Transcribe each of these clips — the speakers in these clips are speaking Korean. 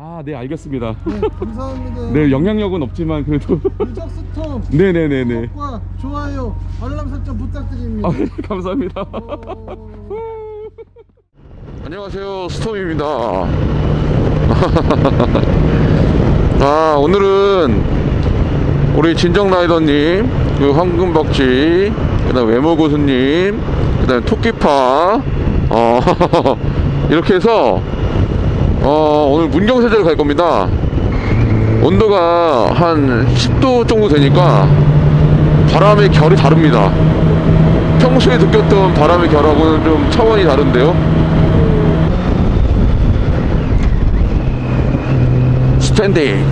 아, 네, 알겠습니다. 네, 감사합니다. 네, 영향력은 없지만 그래도 유적 스톰 네, 네, 네, 네. 구독과 좋아요, 알람 설정 부탁드립니다. 아, 감사합니다. 어... 안녕하세요 스톰입니다 아 오늘은 우리 진정 라이더님 그 황금박쥐 그 다음 외모 고수님 그 다음 토끼파 어, 이렇게 해서 어, 오늘 문경세제를 갈 겁니다. 온도가 한 10도 정도 되니까 바람의 결이 다릅니다. 평소에 느꼈던 바람의 결하고는 좀 차원이 다른데요. 스탠딩.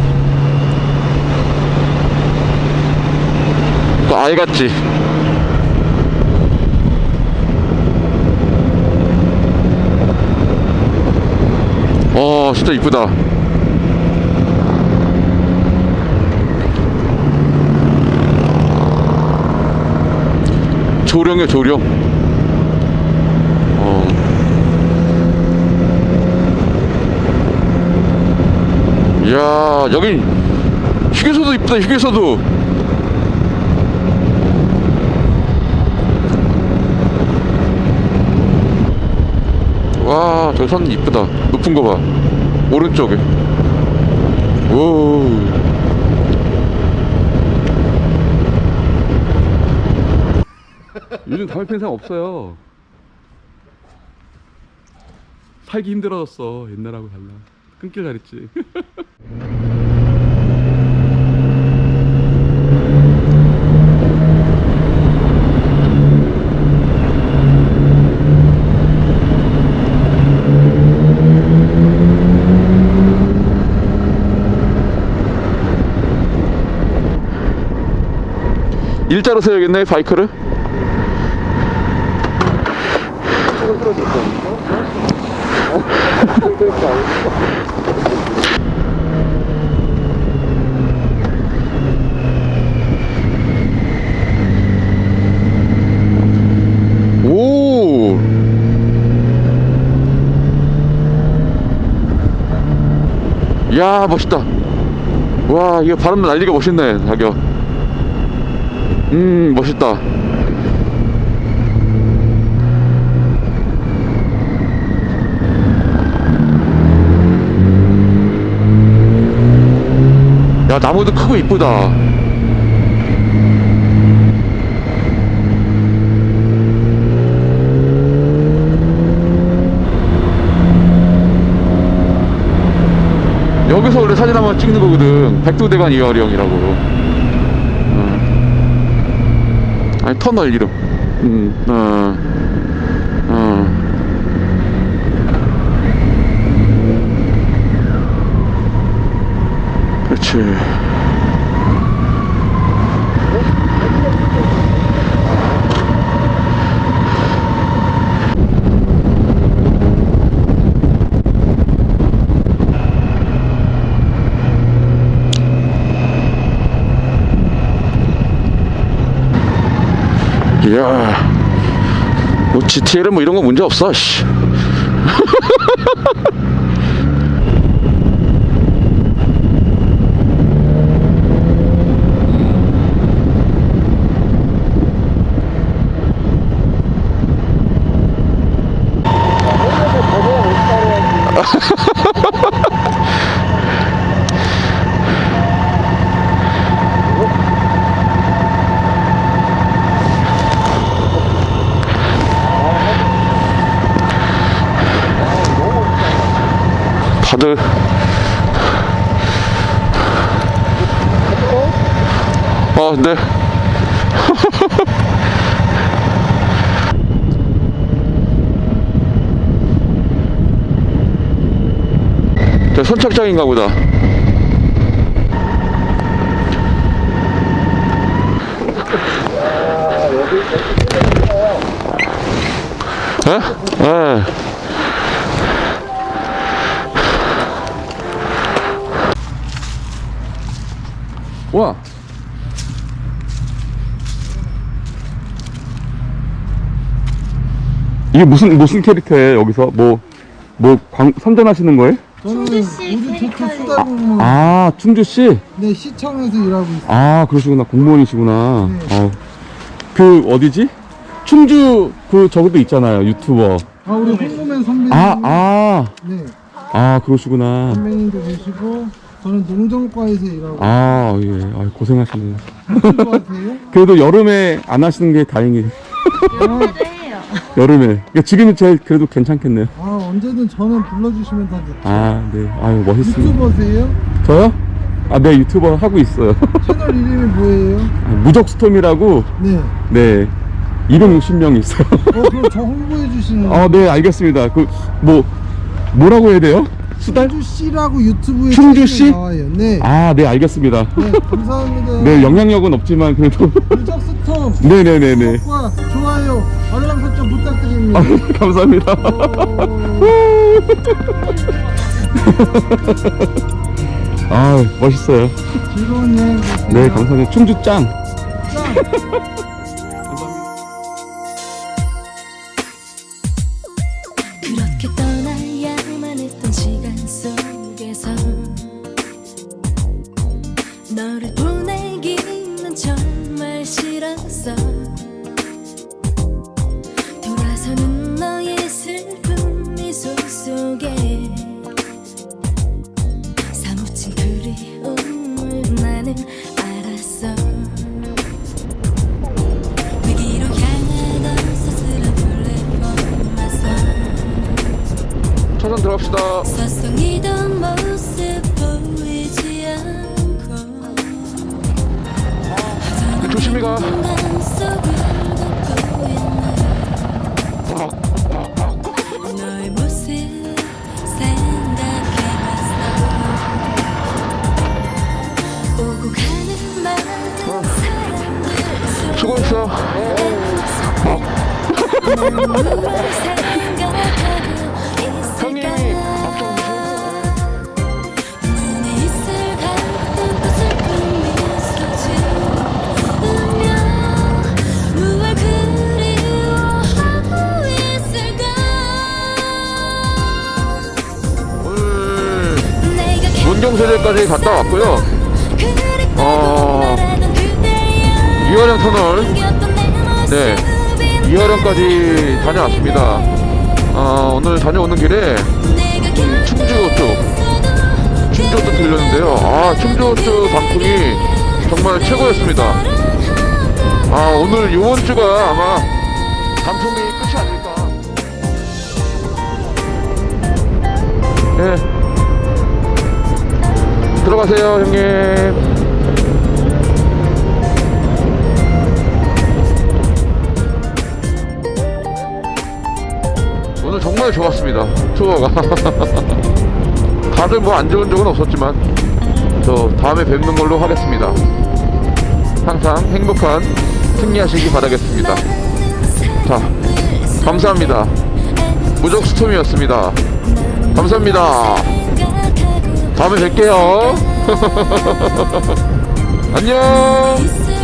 또 아이 같지 어 진짜 이쁘다. 조령이야 조령. 어. 이야 여긴 휴게소도 이쁘다 휴게소도. 와 저 산 이쁘다. 높은 거봐 오른쪽에. 오. 요즘 담배 피는 사람 없어요. 살기 힘들어졌어. 옛날하고 달라. 끊길 잘했지 일자로 세야겠네 바이크를 오 야, 멋있다. 와, 이거 바람 날리가 멋있네, 자기야. 음, 멋있다. 야, 나무도 크고 이쁘다. 여기서 원래 사진 한번 찍는 거거든. 백두대간 이화령이라고. 어. 아니 터널 이름. 음, 어, 어. 그렇지. 이 야, 뭐 GTL은 뭐 이런 거 문제 없어. 씨. 다들 아 네. 저 선착장인가 보다. 에? 에. 와. 이게 무슨 무슨 캐릭터예요 여기서 뭐뭐 선전하시는 거예요? 우주 제트 페리카에. 수달 공무원. 아, 충주시? 네, 시청에서 일하고 있어요. 아, 그러시구나. 공무원이시구나. 네. 어. 그, 어디지? 충주, 그, 저기도 있잖아요. 유튜버. 아, 우리 홍보맨 선배님. 아, 아. 네, 아, 그러시구나. 선배님도 계시고, 저는 농정과에서 일하고 아, 예. 아, 고생하시네요. 있는 것 같아요. 그래도 여름에 안 하시는 게 다행이에요. 해요. 여름에. 그러니까 지금은 제일 그래도 괜찮겠네요. 아, 언제든 저는 불러주시면 다 좋죠. 아, 네. 아유, 멋있습니다. 유튜버세요? 저요? 아, 네, 유튜버 하고 있어요. 채널 이름이 뭐예요? 아, 무적스톰이라고, 네. 네. 260명 있어요. 어, 그럼 저 홍보해 주시는 아, 네, 알겠습니다. 그, 뭐, 뭐라고 해야 돼요? 수달? 충주 씨라고 유튜브에 충주 씨? 나와요. 네. 아, 네, 알겠습니다. 네, 감사합니다. 네, 영향력은 없지만, 그래도. 무적 스톰. 네 네 네 네. 구독과 좋아요, 알람 설정 부탁드립니다. 아, 감사합니다. 아, 멋있어요. 즐거운 여행 되세요. 네, 감사합니다. 충주 짱. 짠. 들어갑시다. 서성이던 모습 보이지 않고 조심히 가. 내가 문경세대까지 갔다 왔고요. 어, 이화령 터널, 네, 이화령까지 다녀왔습니다. 어, 오늘 다녀오는 길에 충주 쪽, 충주 쪽 들렸는데요. 아, 충주 쪽 방풍이 정말 최고였습니다. 아, 오늘 이번 주가 아마 단풍이 끝이 아닐까. 예. 들어가세요, 형님. 오늘 정말 좋았습니다. 투어가. 다들 뭐 안 좋은 적은 없었지만, 저 다음에 뵙는 걸로 하겠습니다. 항상 행복한 승리하시기 바라겠습니다. 자, 감사합니다. 무적 스톰이었습니다. 감사합니다. 다음에 뵐게요. 안녕.